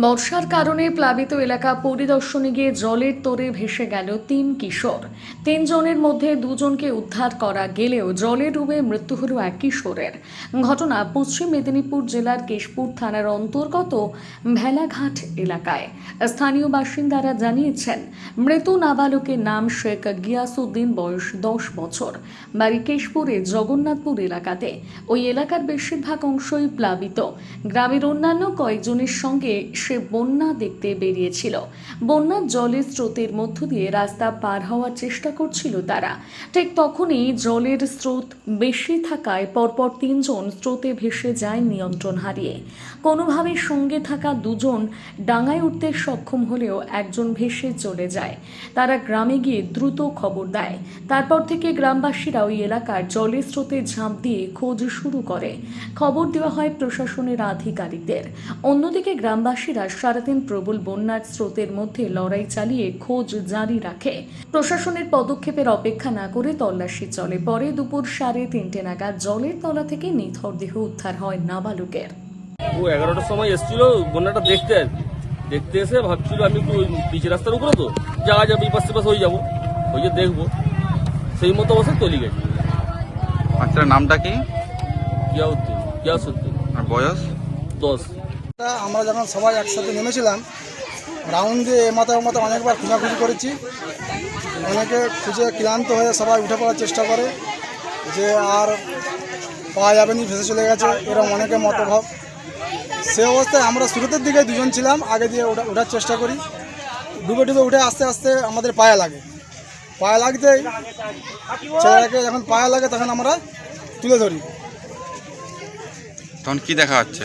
বর্ষার কারণে প্লাবিত এলাকা পরিদর্শনে গিয়ে জলের তোরে ভেসে গেল তিন কিশোর। তিনজনের মধ্যে দুজনকে উদ্ধার করা গেলেও জলে ডুবে মৃত্যু হল এক কিশোরের। ঘটনা পশ্চিম মেদিনীপুর জেলার কেশপুর থানার অন্তর্গত ভেলাঘাট এলাকায়। স্থানীয় বাসিন্দারা জানিয়েছেন, মৃত নাবালকের নাম শেখ গিয়াসুদ্দিন বয়স দশ বছর। বাড়ি কেশপুরে জগন্নাথপুর এলাকাতে। ওই এলাকার বেশিরভাগ অংশই প্লাবিত। গ্রামের অন্যান্য কয়েকজনের সঙ্গে সে বন্যা দেখতে বেরিয়েছিল। বন্যার জলের স্রোতের মধ্য দিয়ে রাস্তা পার হওয়ার চেষ্টা করছিল তারা। ঠিক তখনই জলের স্রোত বেশি থাকায় পরপর তিনজন স্রোতে ভেসে যায় নিয়ন্ত্রণ হারিয়ে। কোনোভাবে সঙ্গে থাকা দুজন ডাঙায় উঠতে সক্ষম হলেও একজন ভেসে চলে যায়। তারা গ্রামে গিয়ে দ্রুত খবর দেয়। তারপর থেকে গ্রামবাসীরা ওই এলাকার জলের স্রোতে ঝাঁপ দিয়ে খোঁজ শুরু করে। খবর দেওয়া হয় প্রশাসনের আধিকারিকদের। অন্যদিকে গ্রামবাসীরা সারাদিন প্রবল বন্যার স্রোতের মধ্যে লড়াই চালিয়ে খোঁজ জারি রাখে। প্রশাসনের পদক্ষেপের অপেক্ষা না করে তল্লাশি চলে। পরে দুপুর সাড়ে তিনটে নাগাদ জলের তলা থেকে নিথর দেহ উদ্ধার হয় নাবালকের। ও এগারোটার সময় এসেছিল বন্যাটা দেখতে আর কি। দেখতে এসে ভাবছিল আমি একটু রাস্তার উপরে তো যাওয়া যাবে এই পাশে পাশে হয়ে যাব। ওই যে দেখব। সেই মতো অবস্থায় তলি গেছে। বাচ্চার নামটা কি? কিয়া উদ্দিন কিয়া সত্যি আর বয়স? দশ। আমরা যখন সবাই একসাথে নেমেছিলাম, রাউন্ড এ মাথা অনেকবার খোঁজাখুঁজি করেছি। অনেকে খুঁজে ক্লান্ত হয়ে সবাই উঠে পড়ার চেষ্টা করে যে আর পাওয়া যাবে নি, ভেসে চলে গেছে, এরকম অনেকে মতভাব। সে অবস্থায় আমরা শুরুতের দিকে দুজন ছিলাম, আগে দিয়ে ওঠা ওঠার চেষ্টা করি। ডুবে ডুবে উঠে আস্তে আস্তে আমাদের পায়ে লাগে। পায়ে লাগতেই ছেলেটাকে যখন পায়ে লাগে তখন আমরা তুলে ধরি। তখন কি দেখা যাচ্ছে